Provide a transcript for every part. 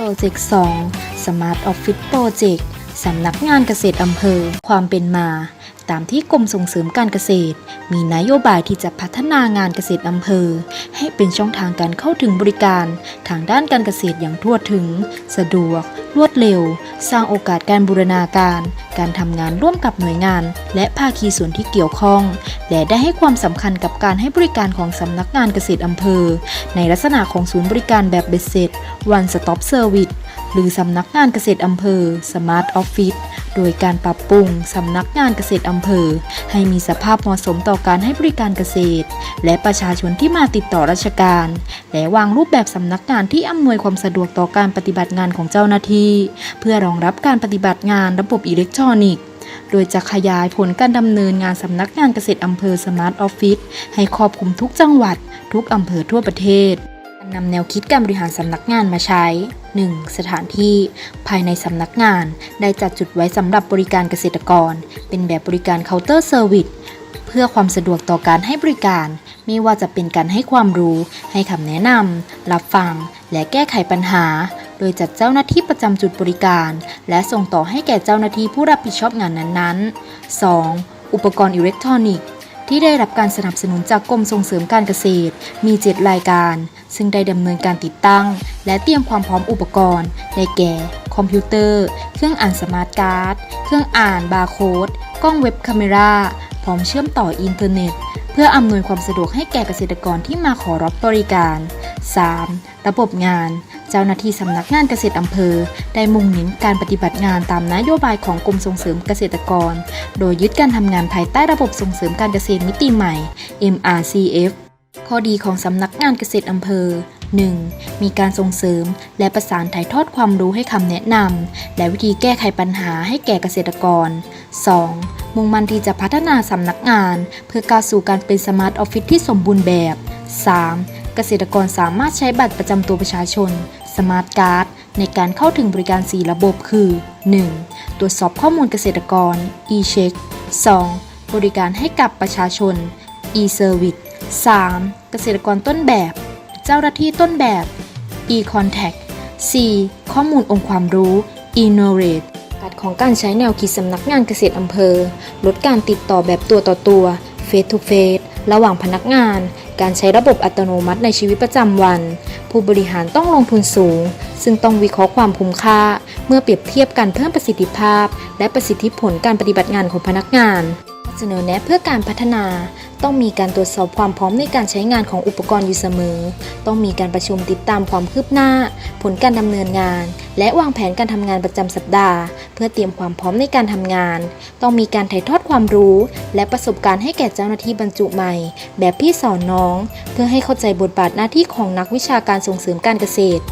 โปรเจกต์2 Smart Office Project สำนักงานเกษตรอำเภอ ความเป็นมา ตามที่กรมส่งเสริมการเกษตร มีนโยบายที่จะพัฒนางานเกษตรอำเภอ ให้เป็นช่องทางการเข้าถึงบริการ ทางด้านการเกษตรอย่างทั่วถึง สะดวก รวดเร็ว สร้างโอกาสการบูรณาการ การทำงานร่วมกับหน่วยงาน และภาคีส่วนที่เกี่ยวข้อง และได้ให้ความสำคัญกับการให้บริการของสำนักงานเกษตรอำเภอ ในลักษณะของศูนย์บริการแบบเบ็ดเสร็จ One Stop Service หรือสำนักงานเกษตรอำเภอ Smart Office โดยการปรับปรุงสำนักงานเกษตรอำเภอ ให้มีสภาพเหมาะสมต่อการให้บริการเกษตร และประชาชนที่มาติดต่อราชการ และวางรูปแบบสำนักงานที่อำนวยความสะดวกต่อการปฏิบัติงานของเจ้าหน้าที่ เพื่อรองรับการปฏิบัติงานระบบอิเล็กทรอนิกส์โดยจะขยายผลการดำเนินงานสำนักงานเกษตรอำเภอ Smart Office ให้ครอบคลุมทุกจังหวัด ทุกอำเภอทั่วประเทศ นำแนวคิดการบริหารสำนักงานมาใช้ 1. สถานที่ ภายในสำนักงาน ได้จัดจุดไว้สำหรับบริการเกษตรกร เป็นแบบบริการเคาน์เตอร์เซอร์วิสเพื่อความสะดวกต่อการให้บริการ ไม่ว่าจะเป็นการให้ความรู้ ให้คำแนะนำรับฟัง และแก้ไขปัญหา โดยจัดเจ้าหน้าที่ประจำจุดบริการ และส่งต่อให้แก่เจ้าหน้าที่ผู้รับผิดชอบงานนั้นๆ 2. อุปกรณ์อิเล็กทรอนิกส์ที่ได้รับการสนับสนุนจากกรมส่งเสริมการเกษตร มี 7 รายการ ซึ่งได้ดำเนินการติดตั้ง และเตรียมความพร้อมอุปกรณ์ ได้แก่ คอมพิวเตอร์ เครื่องอ่านสมาร์ทการ์ด เครื่องอ่านบาร์โค้ด กล้องเว็บคาเมราพร้อมเชื่อมต่ออินเทอร์เน็ต เพื่ออำนวยความสะดวกให้แก่เกษตรกรที่มาขอรับบริการ 3. ระบบงาน เจ้าหน้าที่สำนักงานเกษตรอำเภอ ได้มุ่งเน้นการปฏิบัติงานตามนโยบายของกรมส่งเสริมเกษตรกร โดยยึดการทำงานภายใต้ระบบส่งเสริมการเกษตรมิติใหม่ MRCF ข้อดีของสำนักงานเกษตรอำเภอ 1. มีการส่งเสริม และประสานถ่ายทอดความรู้ให้คำแนะนำและวิธีแก้ไขปัญหาให้แก่เกษตรกร 2. มุ่งมั่นที่จะพัฒนาสำนักงาน เพื่อก้าวสู่การเป็นสมาร์ทออฟฟิศที่สมบูรณ์แบบ 3. เกษตรกรสามารถใช้บัตรประจำตัวประชาชนสมาร์ทการ์ดในการเข้าถึงบริการ 4 ระบบคือ 1. ตรวจสอบข้อมูลเกษตรกร e-check 2. บริการให้กับประชาชน e-service 3. เกษตรกรต้นแบบ เจ้าหน้าที่ต้นแบบ e-contact 4. ข้อมูลองค์ความรู้ e-knowledge การของการใช้แนวคิดสำนักงานเกษตรอำเภอ ลดการติดต่อแบบตัวต่อตัว face to face ระหว่างพนักงาน การใช้ระบบอัตโนมัติในชีวิตประจำวัน ผู้บริหารต้องลงทุนสูง ซึ่งต้องวิเคราะห์ความคุ้มค่า เมื่อเปรียบเทียบการเพิ่มประสิทธิภาพ และประสิทธิผลการปฏิบัติงานของพนักงาน เสนอแนะเพื่อการพัฒนา ต้องมีการตรวจสอบความพร้อมในการใช้งานของอุปกรณ์อยู่เสมอ ต้องมีการประชุมติดตามความคืบหน้า ผลการดำเนินงาน และวางแผนการทำงานประจำสัปดาห์ เพื่อเตรียมความพร้อมในการทำงาน ต้องมีการถ่ายทอดความรู้ และประสบการณ์ให้แก่เจ้าหน้าที่บรรจุใหม่ แบบพี่สอนน้อง เพื่อให้เข้าใจบทบาทหน้าที่ของนักวิชาการส่งเสริมการเกษตร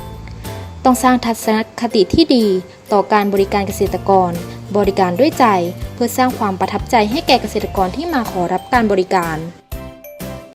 ต้องสร้างทัศนคติที่ดี ต่อการบริการเกษตรกร บริการด้วยใจ เพื่อสร้างความประทับใจให้แก่เกษตรกรที่มาขอรับการบริการ